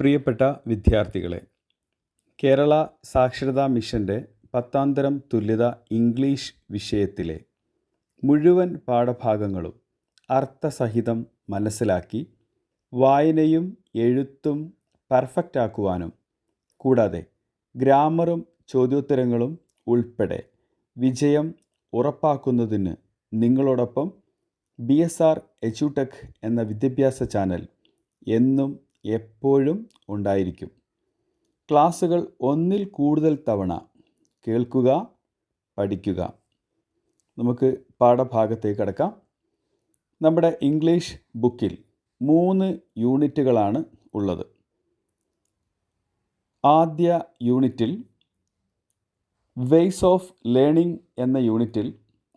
പ്രിയപ്പെട്ട വിദ്യാർത്ഥികളെ കേരള സാക്ഷരതാ മിഷന്റെ പത്താംതരം തുല്യത ഇംഗ്ലീഷ് വിഷയത്തിലെ മുഴുവൻ പാഠഭാഗങ്ങളും അർത്ഥസഹിതം മനസ്സിലാക്കി വായനയും എഴുത്തും പെർഫെക്റ്റ് ആക്കുവാനും കൂടാതെ ഗ്രാമറും ചോദ്യോത്തരങ്ങളും ഉൾപ്പെടെ വിജയം ഉറപ്പാക്കുന്നതിന് നിങ്ങളോടൊപ്പം ബി എസ് ആർ എച്ചുടെക് എന്ന വിദ്യാഭ്യാസ ചാനൽ എന്നും എപ്പോഴും ഉണ്ടായിരിക്കും. ക്ലാസ്സുകൾ ഒന്നിൽ കൂടുതൽ തവണ കേൾക്കുക പഠിക്കുക. നമുക്ക് പാഠഭാഗത്തേക്ക് കടക്കാം. നമ്മുടെ ഇംഗ്ലീഷ് ബുക്കിൽ മൂന്ന് യൂണിറ്റുകളാണ് ഉള്ളത്. ആദ്യ യൂണിറ്റിൽ വെയ്സ് ഓഫ് ലേണിംഗ് എന്ന യൂണിറ്റിൽ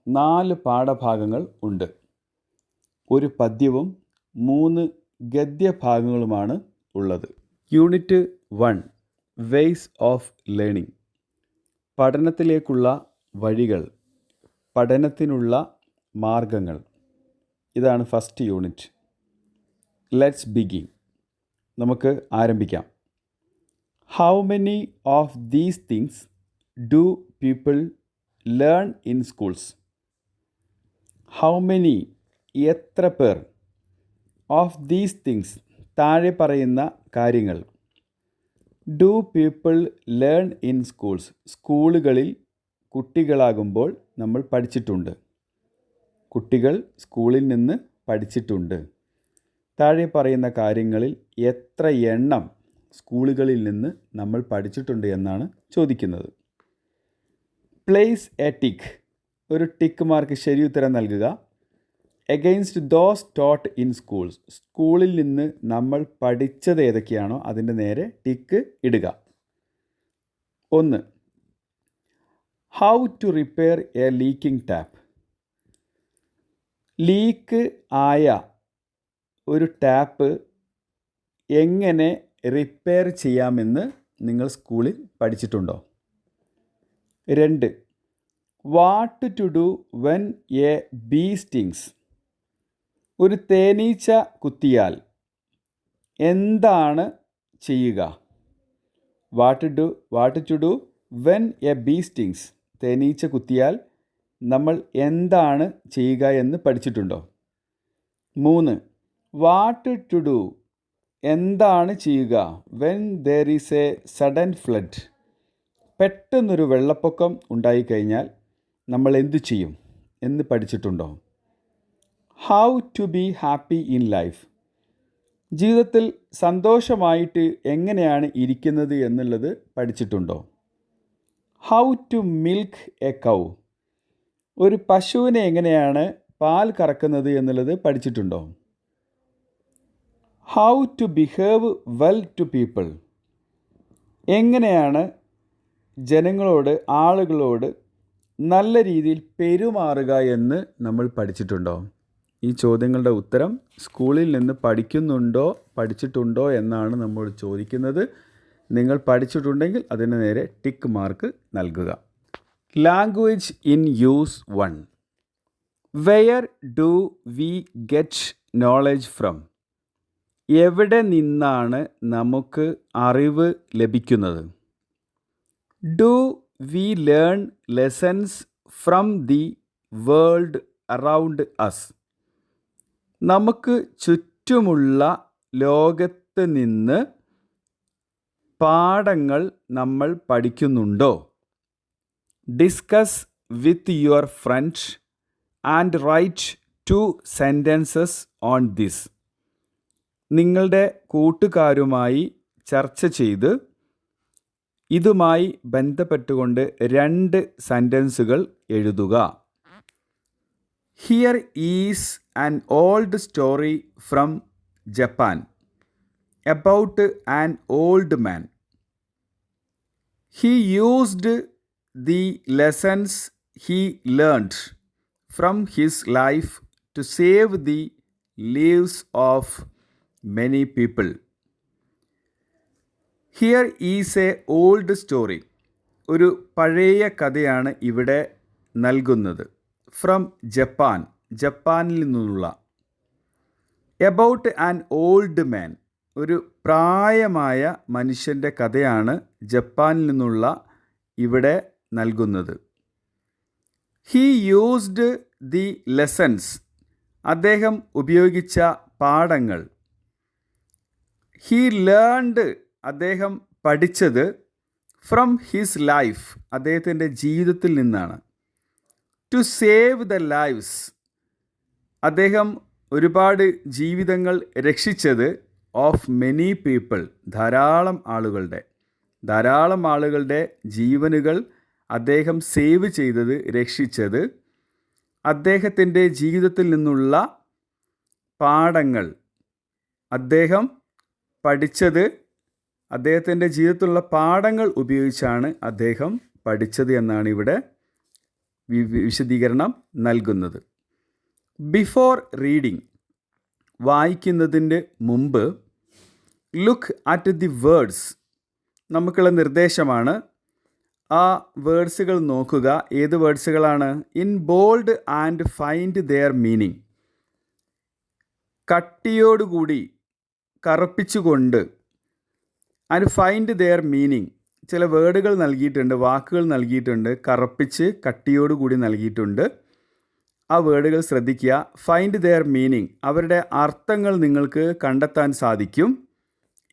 നാല് പാഠഭാഗങ്ങൾ ഉണ്ട്. ഒരു പദ്യവും മൂന്ന് ഗദ്യഭാഗങ്ങളുമാണ് ഉള്ളത്. Unit one ways of learning പഠനത്തിലേക്കുള്ള വഴികൾ പഠനത്തിനുള്ള മാർഗങ്ങൾ. ഇതാണ് ഫസ്റ്റ് യൂണിറ്റ് ലെറ്റ്സ് ബിഗിൻ നമുക്ക് ആരംഭിക്കാം. How many of these things do people learn in schools how many എത്ര പേർ? ഓഫ് ദീസ് തിങ്സ് താഴെ പറയുന്ന കാര്യങ്ങൾ. Do people learn in schools? സ്കൂളുകളിൽ കുട്ടികളാകുമ്പോൾ നമ്മൾ പഠിച്ചിട്ടുണ്ട്. കുട്ടികൾ സ്കൂളിൽ നിന്ന് പഠിച്ചിട്ടുണ്ട്. താഴെ പറയുന്ന കാര്യങ്ങളിൽ എത്ര എണ്ണം സ്കൂളുകളിൽ നിന്ന് നമ്മൾ പഠിച്ചിട്ടുണ്ട് എന്നാണ് ചോദിക്കുന്നത്. പ്ലേസ് എ ടിക് ഒരു ടിക്ക് മാർക്ക് ശരി ഉത്തരം നൽകുക. Against those taught in schools സ്കൂളിൽ നിന്ന് നമ്മൾ പഠിച്ചത് ഏതൊക്കെയാണോ അതിന്റെ നേരെ ടിക്ക് ഇടുക. ഒന്ന് how to repair a leaking tap leak ആയ ഒരു ടാപ്പ് എങ്ങനെ റിപ്പയർ ചെയ്യാമെന്ന് നിങ്ങൾ സ്കൂളിൽ പഠിച്ചിട്ടുണ്ടോ? രണ്ട് what to do when a bee stings ഒരു തേനീച്ച കുത്തിയാൽ എന്താണ് ചെയ്യുക? What do what to do when a bee stings തേനീച്ച കുത്തിയാൽ നമ്മൾ എന്താണ് ചെയ്യുക എന്ന് പഠിച്ചിട്ടുണ്ടോ? മൂന്ന് വാട്ട് ടു ഡു എന്താണ് ചെയ്യുക? When there is a sudden flood പെട്ടെന്നൊരു വെള്ളപ്പൊക്കം ഉണ്ടായിക്കഴിഞ്ഞാൽ നമ്മൾ എന്തു ചെയ്യും എന്ന് പഠിച്ചിട്ടുണ്ടോ? How to be happy in life ജീവിതത്തിൽ സന്തോഷമായിട്ട് എങ്ങനെയാണ് ഇരിക്കുന്നത് എന്നുള്ളത് പഠിച്ചിട്ടുണ്ടോ? How to milk a cow ഒരു പശുവിനെ എങ്ങനെയാണ് പാൽ കറക്കുന്നത് എന്നുള്ളത് പഠിച്ചിട്ടുണ്ടോ? How to behave well to people എങ്ങനെയാണ് ജനങ്ങളോട് ആളുകളോട് നല്ല രീതിയിൽ പെരുമാറുക എന്ന് നമ്മൾ പഠിച്ചിട്ടുണ്ടോ? ഈ ചോദ്യങ്ങളുടെ ഉത്തരം സ്കൂളിൽ നിന്ന് പഠിക്കുന്നുണ്ടോ പഠിച്ചിട്ടുണ്ടോ എന്നാണ് നമ്മൾ ചോദിക്കുന്നത്. നിങ്ങൾ പഠിച്ചിട്ടുണ്ടെങ്കിൽ അതിന് നേരെ ടിക്ക് മാർക്ക് നൽകുക. Language in use one where do we get knowledge from എവിടെ നിന്നാണ് നമുക്ക് അറിവ് ലഭിക്കുന്നത്? Do we learn lessons from the world around us നമുക്ക് ചുറ്റുമുള്ള ലോകത്ത് നിന്ന് പാഠങ്ങൾ നമ്മൾ പഠിക്കുന്നുണ്ടോ? Discuss with your friend and write two sentences on this നിങ്ങളുടെ കൂട്ടുകാരുമായി ചർച്ച ചെയ്ത് ഇതുമായി ബന്ധപ്പെട്ടുകൊണ്ട് രണ്ട് സെന്റൻസുകൾ എഴുതുക. Here is an old story from Japan about an old man he used the lessons he learned from his life to save the lives of many people here is a old story ഒരു പഴയ കഥയാണ് ഇവിടെ നൽകുന്നത്. From Japan ജപ്പാനിൽ നിന്നുള്ള. About an old man ഒരു പ്രായമായ മനുഷ്യന്റെ കഥയാണ് ജപ്പാനിൽ നിന്നുള്ള ഇവിടെ നൽകുന്നത്. ഹീ യൂസ്ഡ് ദി ലെസൺസ് അദ്ദേഹം ഉപയോഗിച്ച പാഠങ്ങൾ. ഹീ ലേൺഡ് അദ്ദേഹം പഠിച്ചത് ഫ്രം ഹിസ് ലൈഫ് അദ്ദേഹത്തിന്റെ ജീവിതത്തിൽ നിന്നാണ്. ടു സേവ് ദ ലൈവ്സ് അദ്ദേഹം ഒരുപാട് ജീവിതങ്ങൾ രക്ഷിച്ചത് ഓഫ് മെനി പീപ്പിൾ ധാരാളം ആളുകളുടെ. ധാരാളം ആളുകളുടെ ജീവനുകൾ അദ്ദേഹം സേവ് ചെയ്തത് രക്ഷിച്ചത്. അദ്ദേഹത്തിന്റെ ജീവിതത്തിൽ നിന്നുള്ള പാഠങ്ങൾ അദ്ദേഹം പഠിച്ചത് അദ്ദേഹത്തിന്റെ ജീവിതത്തിലുള്ള പാഠങ്ങൾ ഉപയോഗിച്ചാണ് അദ്ദേഹം പഠിച്ചത് എന്നാണ് ഇവിടെ വിശദീകരണം നൽകുന്നത്. ബിഫോർ റീഡിംഗ് വായിക്കുന്നതിന്റെ മുമ്പ് ലുക്ക് അറ്റ് ദി വേർഡ്സ് നമുക്കുള്ള നിർദ്ദേശമാണ് ആ വേർഡ്സുകൾ നോക്കുക. ഏത് വേർഡ്സുകളാണ് in bold and find their meaning കട്ടിയോടുകൂടി കറുപ്പിച്ചുകൊണ്ട് ആൻഡ് ഫൈൻഡ് ദെയർ മീനിങ് ചില വേർഡുകൾ നൽകിയിട്ടുണ്ട് വാക്കുകൾ നൽകിയിട്ടുണ്ട് കറുപ്പിച്ച് കട്ടിയോടുകൂടി നൽകിയിട്ടുണ്ട്. ആ വേർഡുകൾ ശ്രദ്ധിക്കുക. ഫൈൻഡ് ദെയർ മീനിങ് അവരുടെ അർത്ഥങ്ങൾ നിങ്ങൾക്ക് കണ്ടെത്താൻ സാധിക്കും.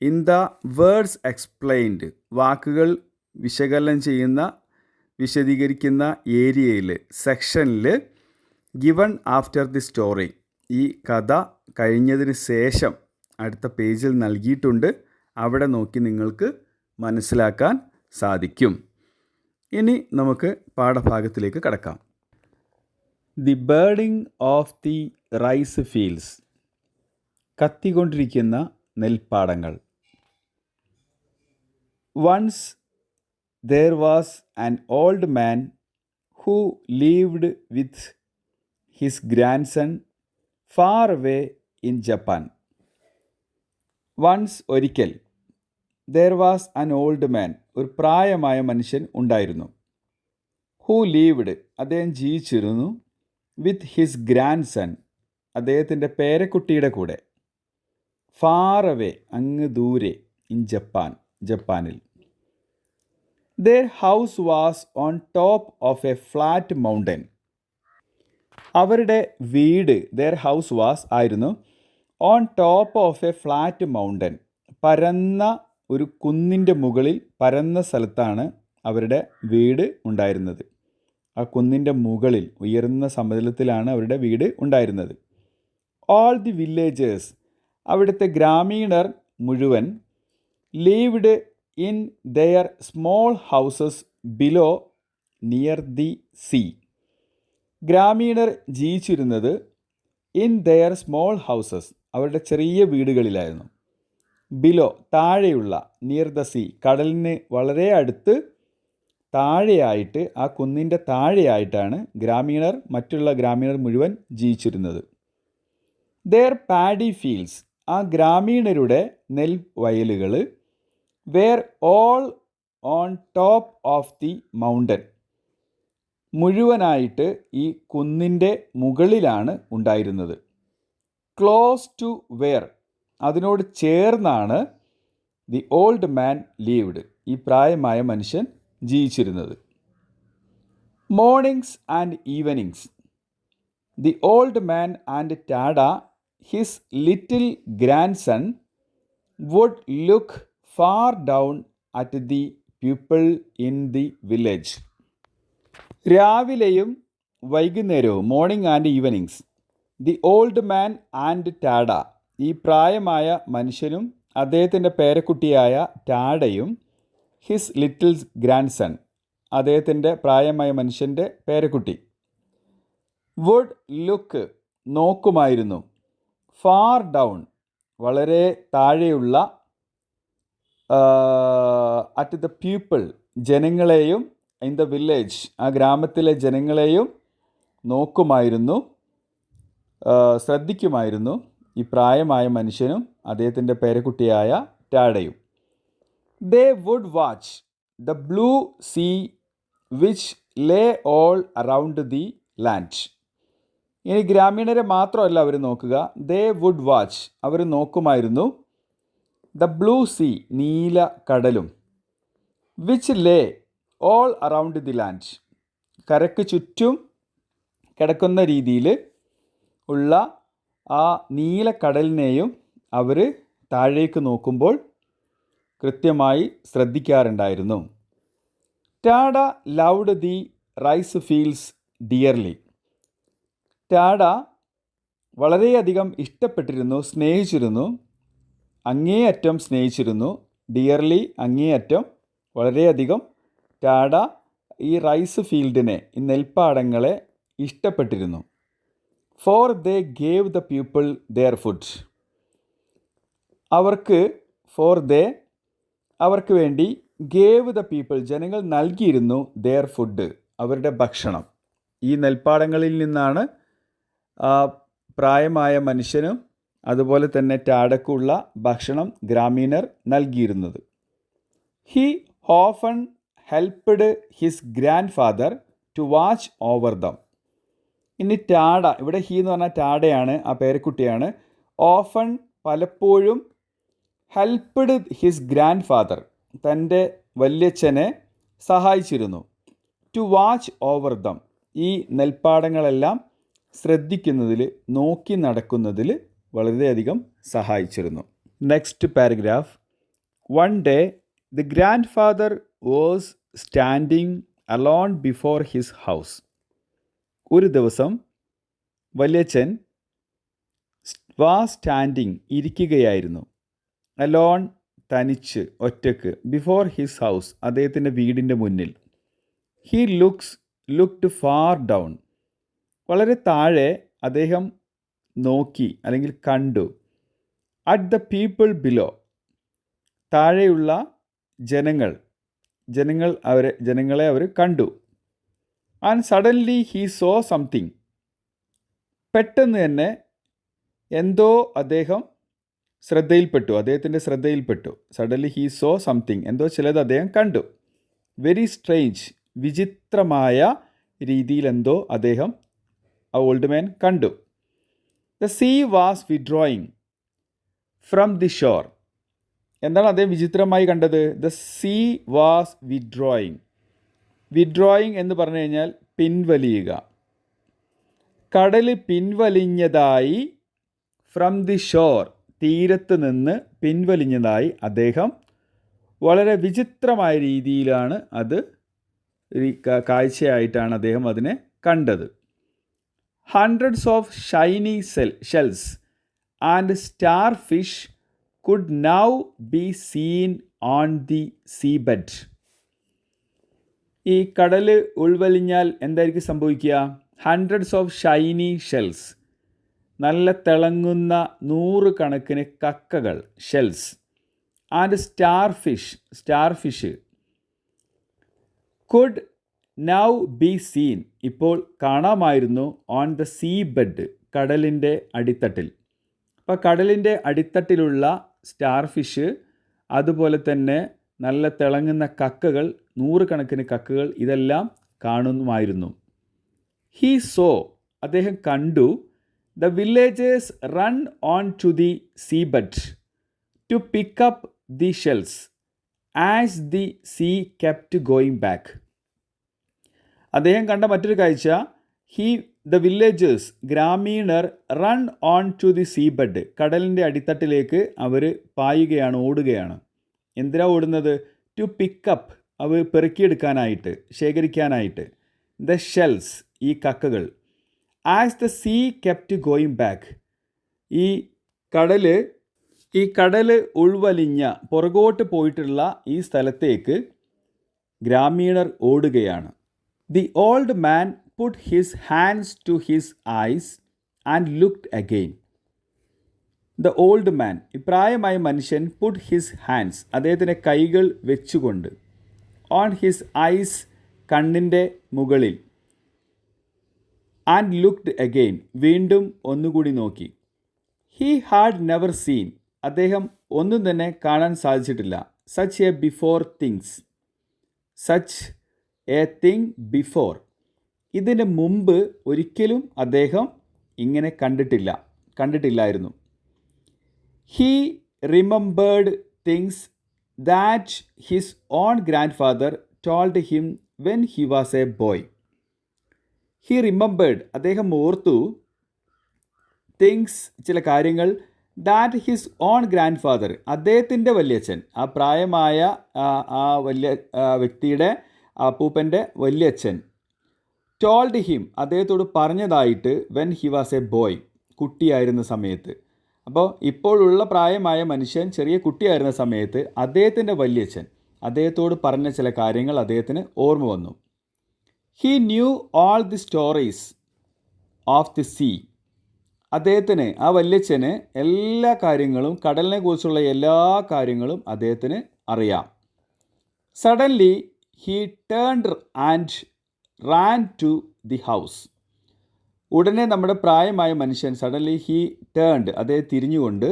ഇൻ ദ വേർഡ്സ് എക്സ്പ്ലെയിൻഡ് വാക്കുകൾ വിശകലനം ചെയ്യുന്ന വിശദീകരിക്കുന്ന ഏരിയയിൽ സെക്ഷനിൽ ഗിവൺ ആഫ്റ്റർ ദി സ്റ്റോറി ഈ കഥ കഴിഞ്ഞതിന് ശേഷം അടുത്ത പേജിൽ നൽകിയിട്ടുണ്ട്. അവിടെ നോക്കി നിങ്ങൾക്ക് മനസ്സിലാക്കാൻ സാധിക്കും. ഇനി നമുക്ക് പാഠഭാഗത്തിലേക്ക് കടക്കാം. The burning of the rice fields കത്തിക്കൊണ്ടിരിക്കുന്ന നെൽപ്പാടങ്ങൾ. Once there was an old man who lived with his grandson far way in Japan once ഒരിക്കൽ there was an old man ഒരു പ്രായമായ മനുഷ്യൻ ഉണ്ടായിരുന്നു. ഹൂ ലീവ്ഡ് അദ്ദേഹം ജീവിച്ചിരുന്നു വിത്ത് ഹിസ് ഗ്രാൻഡ് സൺ അദ്ദേഹത്തിന്റെ പേരക്കുട്ടിയുടെ കൂടെ. Far away അങ്ങ് ദൂരെ ഇൻ ജപ്പാൻ ജപ്പാനിൽ. Their house was on top of a flat mountain അവരുടെ വീട് ദർ ഹൗസ് വാസ് ആയിരുന്നു on top of a flat mountain പരന്ന ഒരു കുന്നിന്റെ മുകളിൽ പരന്ന സ്ഥലത്താണ് അവരുടെ വീട് ഉണ്ടായിരുന്നത്. ആ കുന്നിന്റെ മുകളിൽ ഉയർന്ന സമതലത്തിലാണ് അവരുടെ വീട് ഉണ്ടായിരുന്നത്. ഓൾ ദി വില്ലേജേഴ്സ് അവിടുത്തെ ഗ്രാമീണർ മുഴുവൻ lived in their small houses below near the sea ഗ്രാമീണർ ജീവിച്ചിരുന്നത് ഇൻ ദെയർ സ്മോൾ ഹൗസസ് അവരുടെ ചെറിയ വീടുകളിലായിരുന്നു. ബിലോ താഴെയുള്ള നിയർ ദ സീ കടലിന് വളരെ അടുത്ത് താഴെയായിട്ട് ആ കുന്നിന്റെ താഴെയായിട്ടാണ് ഗ്രാമീണർ മറ്റുള്ള ഗ്രാമീണർ മുഴുവൻ ജീവിച്ചിരുന്നത്. ദർ പാഡി ഫീൽഡ്സ് ആ ഗ്രാമീണരുടെ നെൽ വയലുകൾ were all on top of the mountain മുഴുവനായിട്ട് ഈ കുന്നിന്റെ മുകളിലാണ് ഉണ്ടായിരുന്നത്. ക്ലോസ് ടു വെയർ അതിനോട് ചേർന്നാണ് ദി ഓൾഡ് മാൻ ലീവ്ഡ് ഈ പ്രായമായ മനുഷ്യൻ ജീവിച്ചിരുന്നത്. Mornings and evenings the old man and Tada his little grandson would look far down at the people in the village രാവിലെയും വൈകുന്നേരവും morning and evenings the old man and Tada ഈ പ്രായമായ മനുഷ്യനും അദ്ദേഹത്തിന്റെ പേരക്കുട്ടിയായ ടാഡയും ഹിസ് ലിറ്റിൽ ഗ്രാൻഡ് സൺ അദ്ദേഹത്തിന്റെ പ്രായമായ മനുഷ്യന്റെ പേരക്കുട്ടി. വുഡ് ലുക്ക് നോക്കുമായിരുന്നു. ഫാർ ഡൗൺ വളരെ താഴെയുള്ള അറ്റ് ദ പീപ്പിൾ ജനങ്ങളെയും ഇൻ ദ വില്ലേജ് ആ ഗ്രാമത്തിലെ ജനങ്ങളെയും നോക്കുമായിരുന്നു ശ്രദ്ധിക്കുമായിരുന്നു. ഈ പ്രായമായ മനുഷ്യനും അദ്ദേഹത്തിന്റെ പേരക്കുട്ടിയായ ടാഡയും. They would watch the blue sea which lay all around the land ഇനി ഗ്രാമീണരെ മാത്രമല്ല അവർ നോക്കുക. ദേ വുഡ് വാച്ച് അവർ നോക്കുമായിരുന്നു. ദ ബ്ലൂ സീ നീല കടലും which lay all around the land കരക്ക് ചുറ്റും കിടക്കുന്ന രീതിയിൽ ഉള്ള ആ നീല കടലിനെയും അവർ താഴേക്ക് നോക്കുമ്പോൾ കൃത്യമായി ശ്രദ്ധിക്കാറുണ്ടായിരുന്നു. Tada loved the rice fields dearly. Tada വളരെയധികം ഇഷ്ടപ്പെട്ടിരുന്നു സ്നേഹിച്ചിരുന്നു അങ്ങേയറ്റം സ്നേഹിച്ചിരുന്നു. ഡിയർലി അങ്ങേയറ്റം വളരെയധികം ടാഡ ഈ റൈസ് ഫീൽഡിനെ ഈ നെൽപ്പാടങ്ങളെ ഇഷ്ടപ്പെട്ടിരുന്നു. For they gave the people their food അവർക്ക് ഫോർ ദേ അവർക്ക് വേണ്ടി ഗേവ് ദ പീപ്പിൾ ജനങ്ങൾ നൽകിയിരുന്നു ദെയർ ഫുഡ് അവരുടെ ഭക്ഷണം. ഈ നെൽപ്പാടങ്ങളിൽ നിന്നാണ് പ്രായമായ മനുഷ്യനും അതുപോലെ തന്നെ ടാടക്കുള്ള ഭക്ഷണം ഗ്രാമീണർ നൽകിയിരുന്നത്. He often helped his grandfather to watch over them ഇനി ടാഡ ഇവിടെ ഹി എന്ന് പറഞ്ഞാൽ ടാഡയാണ് ആ പേരക്കുട്ടിയാണ്. ഓഫൺ പലപ്പോഴും ഹെൽപ്ഡ് ഹിസ് ഗ്രാൻഡ് ഫാദർ തന്റെ വല്യച്ഛനെ സഹായിച്ചിരുന്നു. ടു വാച്ച് ഓവർ ദം ഈ നെൽപ്പാടങ്ങളെല്ലാം ശ്രദ്ധിക്കുന്നതിൽ നോക്കി നടക്കുന്നതിൽ വളരെയധികം സഹായിച്ചിരുന്നു. Next paragraph one day the grandfather was standing alone before his house ഒരു ദിവസം വല്യച്ഛൻ വാ സ്റ്റാൻഡിങ് ഇരിക്കുകയായിരുന്നു. അലോൺ തനിച്ച് ഒറ്റയ്ക്ക് ബിഫോർ ഹിസ് ഹൗസ് അദ്ദേഹത്തിന്റെ വീടിന്റെ മുന്നിൽ. He looks looked far down. വളരെ താഴെ അദ്ദേഹം നോക്കി അല്ലെങ്കിൽ കണ്ടു. At the people below. താഴെയുള്ള ജനങ്ങൾ. ജനങ്ങൾ അവരെ ജനങ്ങളെ അവർ കണ്ടു. And suddenly he saw something പെട്ടെന്ന് തന്നെ എന്തോ അദ്ദേഹം ശ്രദ്ധയിൽപ്പെട്ടു. അദ്ദേഹത്തിന്റെ ശ്രദ്ധയിൽപ്പെട്ടു. സഡൻലി ഹീ സോ സംതിങ് എന്തോ ചിലത് അദ്ദേഹം കണ്ടു. വെരി സ്ട്രേഞ്ച് വിചിത്രമായ രീതിയിൽ എന്തോ അദ്ദേഹം ആ ഓൾഡ് മാൻ കണ്ടു. The sea was withdrawing from the shore എന്താണ് അദ്ദേഹം വിചിത്രമായി കണ്ടത്? The sea was withdrawing withdrawing എന്ന് പറഞ്ഞു കഴിഞ്ഞാൽ പിൻവലിയുക. കടൽ പിൻവലിഞ്ഞതായി ഫ്രം ദി ഷോർ തീരത്ത് നിന്ന് പിൻവലിഞ്ഞതായി അദ്ദേഹം വളരെ വിചിത്രമായ രീതിയിലാണ് അത് കാഴ്ചയായിട്ടാണ് അദ്ദേഹം അതിനെ കണ്ടത്. Hundreds of shiny shell shells and starfish could now be seen on the seabed ഈ കടൽ ഉൾവലിഞ്ഞാൽ എന്തായിരിക്കും സംഭവിക്കുക? ഹൺഡ്രഡ്സ് ഓഫ് ഷൈനി ഷെൽസ് നല്ല തിളങ്ങുന്ന നൂറ് കണക്കിന് കക്കകൾ shells and starfish starfish could now be seen ഇപ്പോൾ കാണാമായിരുന്നു ഓൺ ദ സീ ബെഡ് കടലിന്റെ അടിത്തട്ടിൽ. അപ്പോൾ കടലിന്റെ അടിത്തട്ടിലുള്ള സ്റ്റാർ ഫിഷ് അതുപോലെ തന്നെ നല്ല തിളങ്ങുന്ന കക്കകൾ നൂറുകണക്കിന് കക്കകൾ ഇതെല്ലാം കാണുമായിരുന്നു. ഹീ സോ അദ്ദേഹം കണ്ടു the villagers run on to the seabed to pick up the shells as the sea kept going back അദ്ദേഹം കണ്ട മറ്റൊരു കാഴ്ച ഹീ ദ വില്ലേജേഴ്സ് ഗ്രാമീണർ run on to the seabed കടലിന്റെ അടിത്തട്ടിലേക്ക് അവർ പായുകയാണ് ഓടുകയാണ്. എന്തിനാ ഓടുന്നത്? ടു പിക്കപ്പ് അവ പെറുക്കിയെടുക്കാനായിട്ട് ശേഖരിക്കാനായിട്ട്. ദ ഷെൽസ് ഈ കക്കകൾ. As the sea kept going back ഈ കടൽ ഈ കടൽ ഉൾവലിഞ്ഞ പുറകോട്ട് പോയിട്ടുള്ള ഈ സ്ഥലത്തേക്ക് ഗ്രാമീണർ ഓടുകയാണ്. The old man put his hands to his eyes and looked again the old man പ്രായമായ മനുഷ്യൻ പുട്ട് ഹിസ് ഹാൻഡ്സ് അദ്ദേഹത്തിന്റെ കൈകൾ വെച്ചുകൊണ്ട് ഓൺ ഹിസ് ഐസ് കണ്ണിന്റെ മുകളിൽ ആൻഡ് ലുക്ഡ് അഗെയിൻ വീണ്ടും ഒന്നുകൂടി നോക്കി. ഹീ ഹാഡ് നെവർ സീൻ അദ്ദേഹം ഒന്നും തന്നെ കാണാൻ സാധിച്ചിട്ടില്ല. Such a before things such a thing before ഇതിന് മുമ്പ് ഒരിക്കലും അദ്ദേഹം ഇങ്ങനെ കണ്ടിട്ടില്ല. കണ്ടിട്ടില്ലായിരുന്നു. He remembered things that his own grandfather told him when he was a boy he remembered അദ്ദേഹം ഓർത്തു തിങ്സ് ചില കാര്യങ്ങൾ that his own grandfather അദ്ദേഹത്തിന്റെ വല്യച്ഛൻ ആ പ്രായമായ ആ, വല്യ വ്യക്തിയുടെ അപ്പൂപ്പന്റെ വല്യച്ഛൻ ടോൾഡ് ഹിം അദ്ദേഹത്തോട് പറഞ്ഞതായിട്ട് when he was a boy കുട്ടിയായിരുന്ന സമയത്ത്. അപ്പോൾ ഇപ്പോഴുള്ള പ്രായമായ മനുഷ്യൻ ചെറിയ കുട്ടിയായിരുന്ന സമയത്ത് അദ്ദേഹത്തിന്റെ വല്യച്ഛൻ അദ്ദേഹത്തോട് പറഞ്ഞ ചില കാര്യങ്ങൾ അദ്ദേഹത്തിന് ഓർമ്മ വന്നു. He knew all the stories of the sea അദ്ദേഹത്തിന് ആ വല്യച്ഛന് എല്ലാ കാര്യങ്ങളും കടലിനെ കുറിച്ചുള്ള എല്ലാ കാര്യങ്ങളും അദ്ദേഹത്തിന് അറിയാം. Suddenly he turned and ran to the house ഉടനെ നമ്മുടെ പ്രായമായ മനുഷ്യൻ സഡൻലി ഹീ ടേൺഡ് അദ്ദേഹം തിരിഞ്ഞുകൊണ്ട്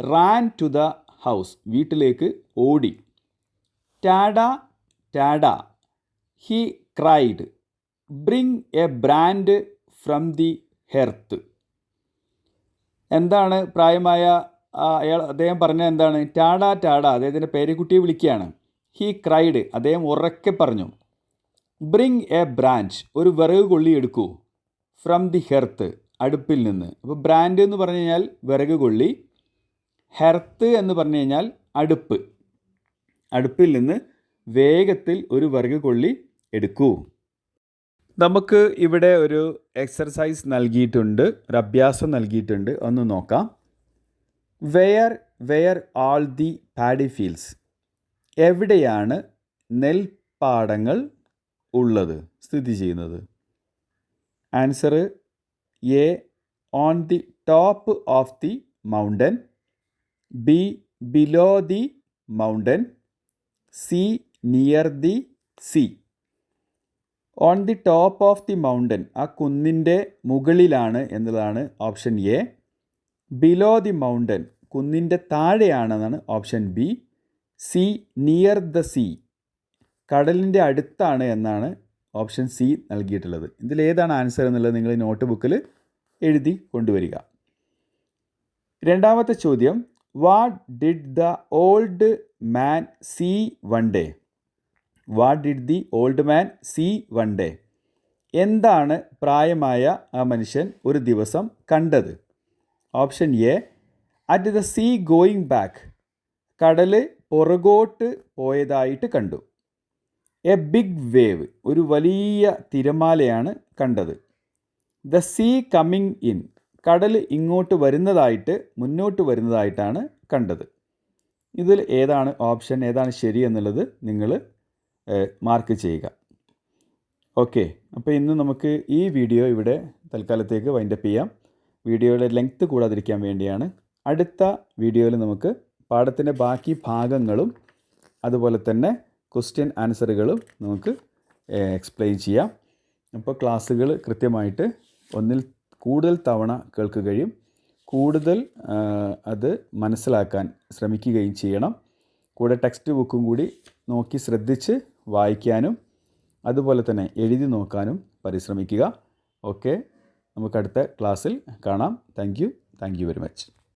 റാൻ ടു ദ ഹൗസ് വീട്ടിലേക്ക് ഓടി. Tada Tada he cried bring a brand from the hearth എന്താണ് പ്രായമായ അയാൾ അദ്ദേഹം പറഞ്ഞ എന്താണ്? ടാഡ ടാഡ അദ്ദേഹത്തിന്റെ പേരക്കുട്ടിയെ വിളിക്കുകയാണ്. ഹി ക്രൈഡ് അദ്ദേഹം ഉറക്കെ പറഞ്ഞു ബ്രിങ് എ ബ്രാഞ്ച് ഒരു വിറക് കൊള്ളി എടുക്കൂ ഫ്രം ദി ഹെർത്ത് അടുപ്പിൽ നിന്ന്. അപ്പോൾ ബ്രാൻഡ് എന്ന് പറഞ്ഞു കഴിഞ്ഞാൽ വിറക് കൊള്ളി ഹെർത്ത് എന്ന് പറഞ്ഞു കഴിഞ്ഞാൽ അടുപ്പ്. അടുപ്പിൽ നിന്ന് വേഗത്തിൽ ഒരു വിറക് കൊള്ളി എടുക്കൂ. നമുക്ക് ഇവിടെ ഒരു എക്സർസൈസ് നൽകിയിട്ടുണ്ട് ഒരു അഭ്യാസം നൽകിയിട്ടുണ്ട്. ഒന്ന് നോക്കാം. Where where are the paddy fields എവിടെയാണ് നെൽപ്പാടങ്ങൾ ഉള്ളത്? സ്ഥിതി ചെയ്യുന്നത്. Answer A on the top of the mountain B below the mountain C near the sea on the top of the mountain ആ കുന്നിന്റെ മുകളിലാണ് എന്നതാണ് option A below the mountain കുന്നിന്റെ താഴെയാണെന്നാണ് option B C near the sea കടലിന്റെ അടുത്താണ് എന്നാണ് option C നൽകിയിട്ടുള്ളത്. ഇതിൽ ഏതാണ് ആൻസർ എന്നുള്ളത് നിങ്ങൾ നോട്ട് ബുക്കിൽ എഴുതി കൊണ്ടുവരിക. രണ്ടാമത്തെ ചോദ്യം what did the old man see one day what did the old man see one day എന്താണ് പ്രായമായ ആ മനുഷ്യൻ ഒരു ദിവസം കണ്ടത്? Option A at the sea going back കടൽ പുറകോട്ട് പോയതായിട്ട് കണ്ടു. എ ബിഗ് വേവ് ഒരു വലിയ തിരമാലയാണ് കണ്ടത്. ദ സീ കമ്മിങ് ഇൻ കടൽ ഇങ്ങോട്ട് വരുന്നതായിട്ട് മുന്നോട്ട് വരുന്നതായിട്ടാണ് കണ്ടത്. ഇതിൽ ഏതാണ് ഓപ്ഷൻ ഏതാണ് ശരി എന്നുള്ളത് നിങ്ങൾ മാർക്ക് ചെയ്യുക. ഓക്കെ അപ്പോൾ ഇന്ന് നമുക്ക് ഈ വീഡിയോ ഇവിടെ തൽക്കാലത്തേക്ക് വൈൻഡപ്പ് ചെയ്യാം. വീഡിയോയുടെ ലെങ്ത്ത് കൂടാതിരിക്കാൻ വേണ്ടിയാണ്. അടുത്ത വീഡിയോയിൽ നമുക്ക് പാഠത്തിന്റെ ബാക്കി ഭാഗങ്ങളും അതുപോലെ തന്നെ ക്വസ്റ്റ്യൻ ആൻസറുകളും നമുക്ക് എക്സ്പ്ലെയിൻ ചെയ്യാം. അപ്പോൾ ക്ലാസ്സുകൾ കൃത്യമായിട്ട് ഒന്നിൽ കൂടുതൽ തവണ കേൾക്കുകയും കൂടുതൽ അത് മനസ്സിലാക്കാൻ ശ്രമിക്കുകയും ചെയ്യണം. കൂടെ ടെക്സ്റ്റ് ബുക്കും കൂടി നോക്കി ശ്രദ്ധിച്ച് വായിക്കാനും അതുപോലെ തന്നെ എഴുതി നോക്കാനും പരിശ്രമിക്കുക. ഓക്കെ. നമുക്ക് അടുത്ത ക്ലാസ്സിൽ കാണാം. Thank you. Thank you very much.